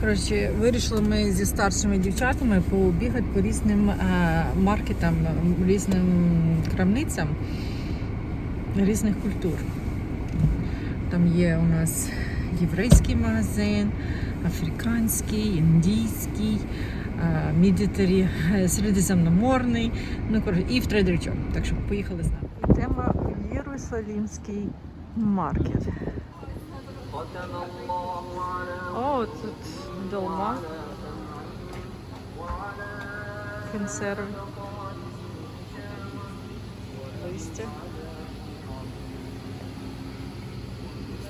Коротше, вирішили ми зі старшими дівчатами побігати по різним е, маркетам, різним крамницям різних культур. Там є у нас єврейський магазин, африканський, індійський, е, мідітері, середземноморний, ну коротше, і в трейдерчок. Так що поїхали з нами. Тема Єрусалімський маркет. О, тут долма. Консерви. Листя.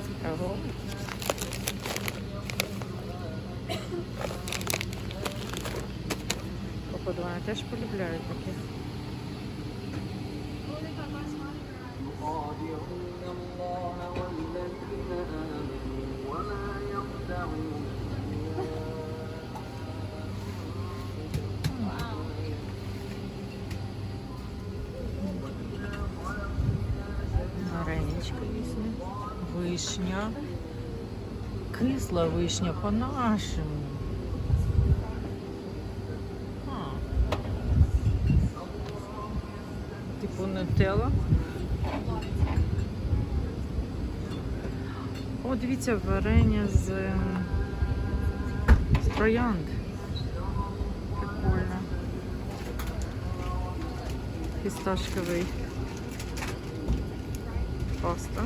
Цікаво. Поподвання теж полюбляють таке. Аллаху Вишня. Кисла вишня по-нашому. Типу нутелла. О, дивіться, варення з, з троянд. Прикольно. Фісташковий паста.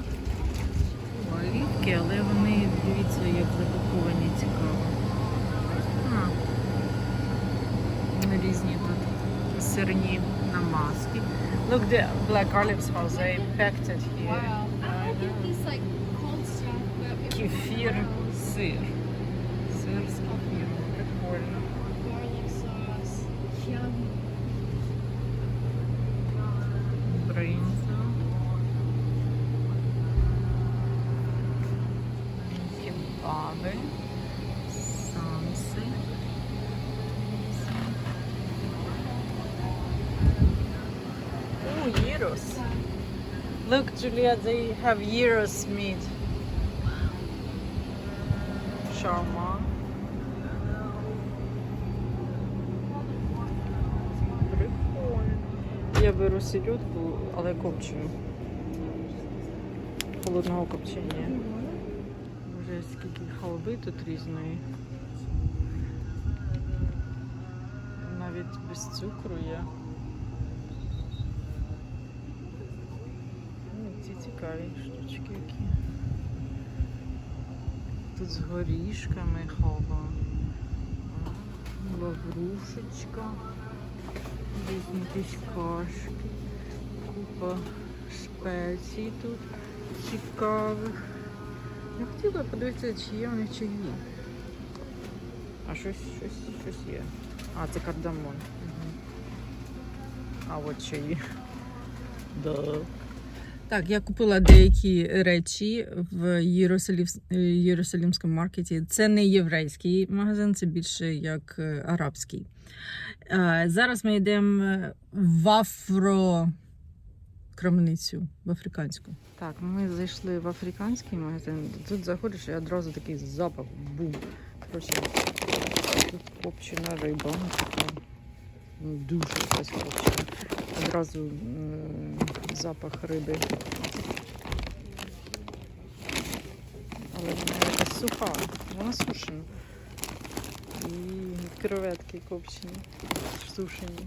Оливки, але вони, дивіться, як запаковані цікаво. А. Різні тут сирні намазки. Look, the black olives, how they packed it here. Wow. I get this like Кефір, сир. Сир з кефіром. Прикольно. garlic sauce, yum. Бринза. Кебаби. Самси. Oh, gyros. Look, Julia, they have gyros meat. Shawarma. Прикольно. Я беру селедку, але копчену. Холодного копчення. Вже скільки халви тут різної. Навіть без цукру є. Ну, ці цікаві штучки які. Тут з горішками халва. Лаврушечка. Якісь кашки. Купа спецій тут цікавих. Я хотіла подивитися, чи є у них чаї. А щось, щось, щось є. А, це кардамон. Угу. А от чаї. Да. Так, я купила деякі речі в Єрусалімському маркеті. Це не єврейський магазин, це більше як е, арабський. Е, Зараз ми йдемо в афро крамницю, в африканську. Так, ми зайшли в африканський магазин. Тут заходиш і одразу такий запах, бум. Коротше, тут копчена риба. Ну, дуже якась копчена. Одразу запах риби. Але вона якась суха, вона сушена. І креветки копчені, сушені.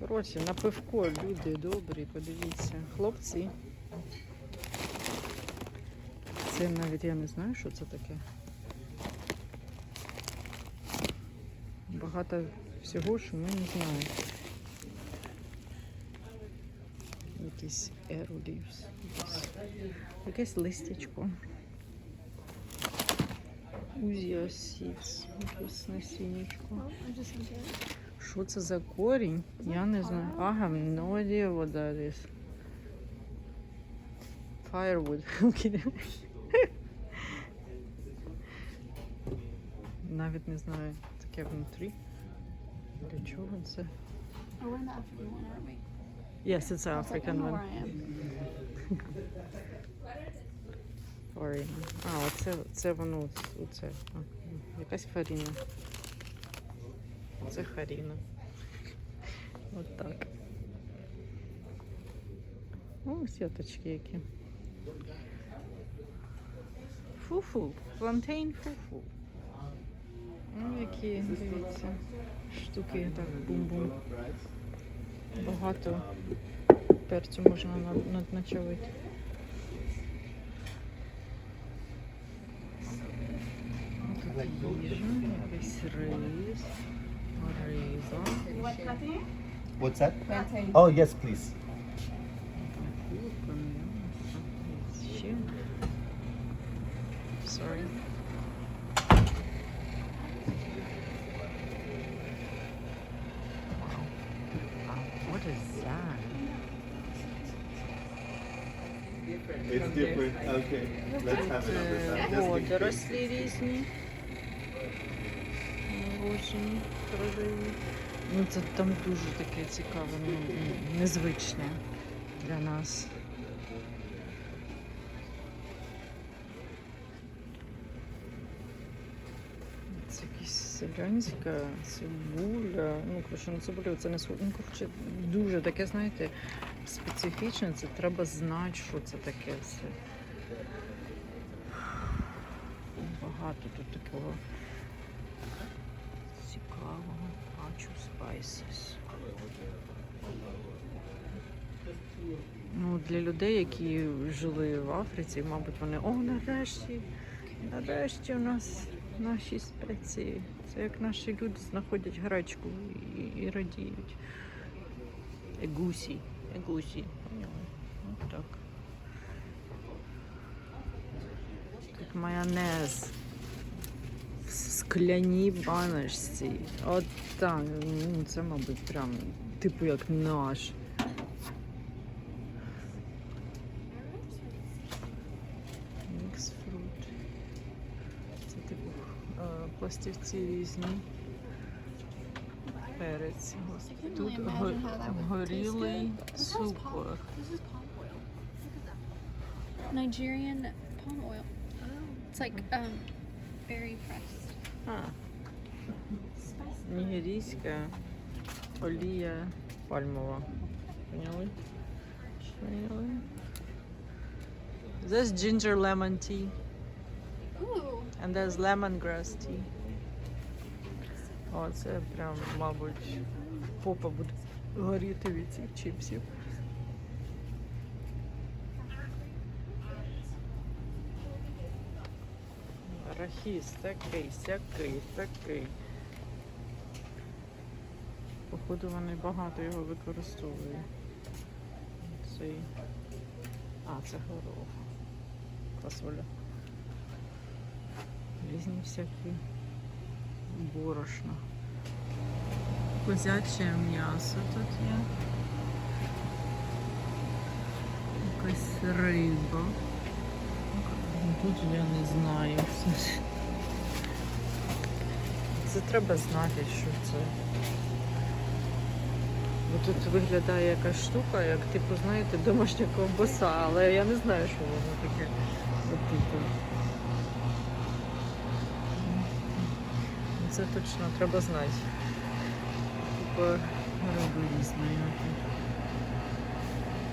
Коротше, на пивко люди добрі, подивіться. Хлопці. Це навіть я не знаю, що це таке. Багато всього, що ми не знаємо. Якийсь aerolivs. Якесь, листячко. Узіо сівс. Якесь насіннячко. Що це за корінь? Я не знаю. Idea what that is. Firewood. Навіть не знаю, таке внутрі. Для чого це? We're in Yes, it's an I was like, I African know one. where I am. Фаріна. А, оце, це воно, оце. А, якась фаріна. Це фаріна. От так. О, сіточки які. Фуфу. Плантейн фуфу. Ну, які, дивіться, штуки так бум-бум. Багато перцю можна надначавити. на- начавити. Тут їжа, якийсь рис, риба. What's that? Oh, yes, please. It's different. Okay. Let's have side. Just in case. водорослі різні. Морожені, красиві. Ну це там дуже таке цікаве, ну, м, незвичне для нас. Це якась селянська цибуля. Ну, коротше, на цибулю це не схоже. Ну, коротше, дуже таке, знаєте, специфічне. Це треба знати, що це таке все. Багато тут такого цікавого. Бачу spices. Ну, для людей, які жили в Африці, мабуть, вони о, нарешті, нарешті у нас наші спеції. Це як наші люди знаходять гречку і, і радіють. Егусі, егусі. Поняли? От так. Тут майонез в скляній баночці. От так. Ну, це, мабуть, прям типу як наш. Мікс фрут. Це типу е, пластівці різні. would taste горілий good. But this is palm- цукор. This is palm oil. Look at that. Nigerian palm oil. It's like um, very pressed. А, Spicy. нігерійська олія пальмова. Поняли? Поняли? There's ginger lemon tea Ooh. and there's lemongrass tea. О, це прям, мабуть, попа буде горіти від цих чіпсів. Арахіс такий, сякий, такий. Походу вони багато його використовують. Цей. А, це горох. Фасоля. Різні всякі борошна. Козяче м'ясо тут є. Якась риба. Ну, Тут я не знаю. Це треба знати, що це. Бо тут виглядає якась штука, як типу, знаєте, домашня ковбаса, але я не знаю, що воно таке. От. Це точно треба знати. Типу риби різної.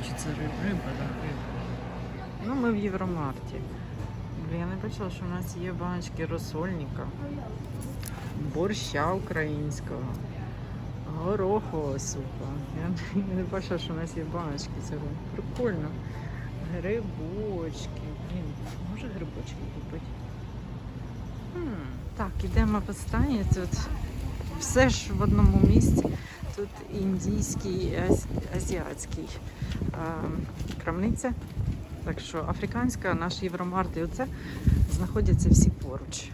Чи це риба? Риба, так, риба. Ну, ми в Євромарті. Я не бачила, що в нас є баночки розсольника, борща українського, горохового супа. Я не- я не бачила, що в нас є баночки цього. Прикольно. Грибочки. Блін, може грибочки купити? Хм, Так, ідемо в останнє. Тут все ж в одному місці. Тут індійський і азіатський е, крамниця. Так що африканська, наш Євромарт і оце знаходяться всі поруч.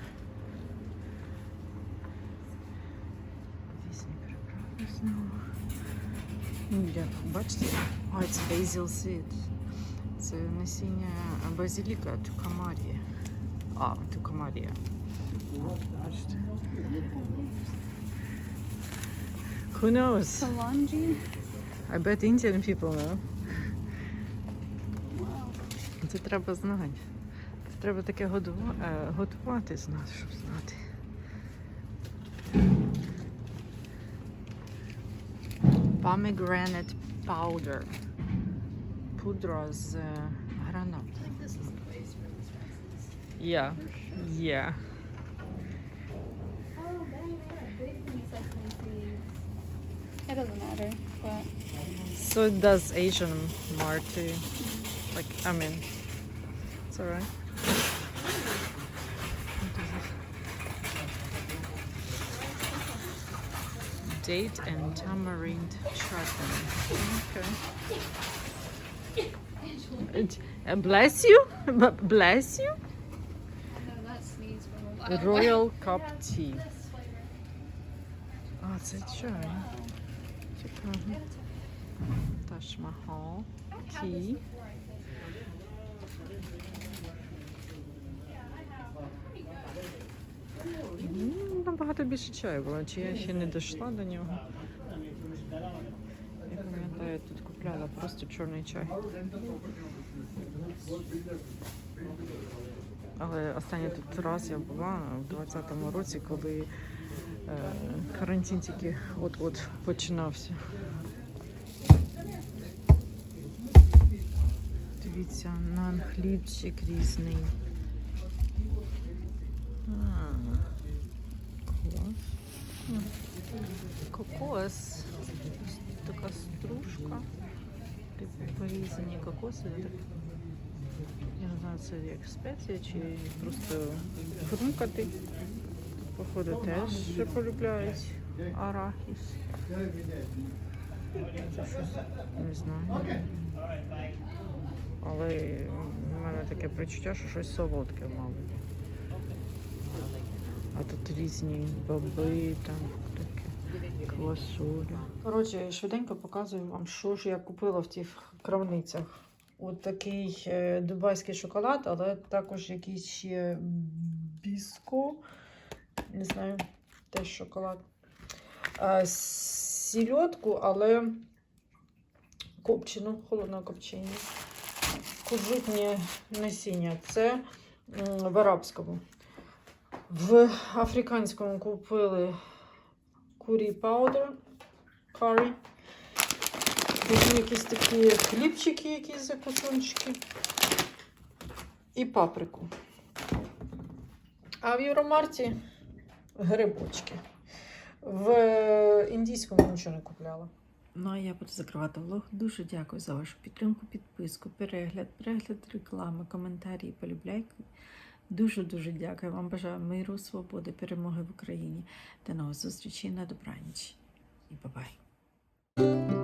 Ну, як бачите, а це basil seed. Це насіння базиліка тукамарія. А, тукамарія. Бачите. Who knows? Salanji. I bet Indian people know. Це треба знати. Треба таке годува- е, готувати, знати, щоб знати. Pomegranate powder. Пудра з е, гранат. I think It doesn't matter, but So it does Asian more too. Like, I mean, it's alright. Date and tamarind chutney. Okay. It- uh, bless you? B- Bless you? I know that sneeze from a while. Royal cup tea. This flavor. А, це чай. Цікаво. Taj Mahal. Tea. Ну, Набагато більше чаю було, чи я ще не дійшла до нього. Я пам'ятаю, тут купляла просто чорний чай. Але останній тут раз я була в 20-му році, коли карантин тільки от-от починався. Дивіться, нан хлібчик різний. А. Кокос. Така стружка. Типу порізані кокоси. Так. Я не знаю, це як спеція чи просто хрумкати. Походу теж полюбляють арахіс. Не знаю. Але в мене таке причуття, що щось солодке, мабуть. А тут різні боби, там таке квасоля. Коротше, швиденько показую вам, що ж я купила в тих крамницях. От такий е, дубайський шоколад, але також якийсь ще біско. Не знаю, теж шоколад. Сільотку, але копчену, холодного копчення. Кунжутні насіння. Це в арабському. В африканському купили курі паудер, карі. Потім якісь такі хлібчики, якісь закусончики. І паприку. А в Євромарті грибочки. В індійському нічого не купляла. Ну а я буду закривати влог. Дуже дякую за вашу підтримку, підписку, перегляд, перегляд реклами, коментарі, полюбляйки. Дуже дуже дякую вам. Бажаю миру, свободи, перемоги в Україні. До нових зустрічей на добраніч. І бабай.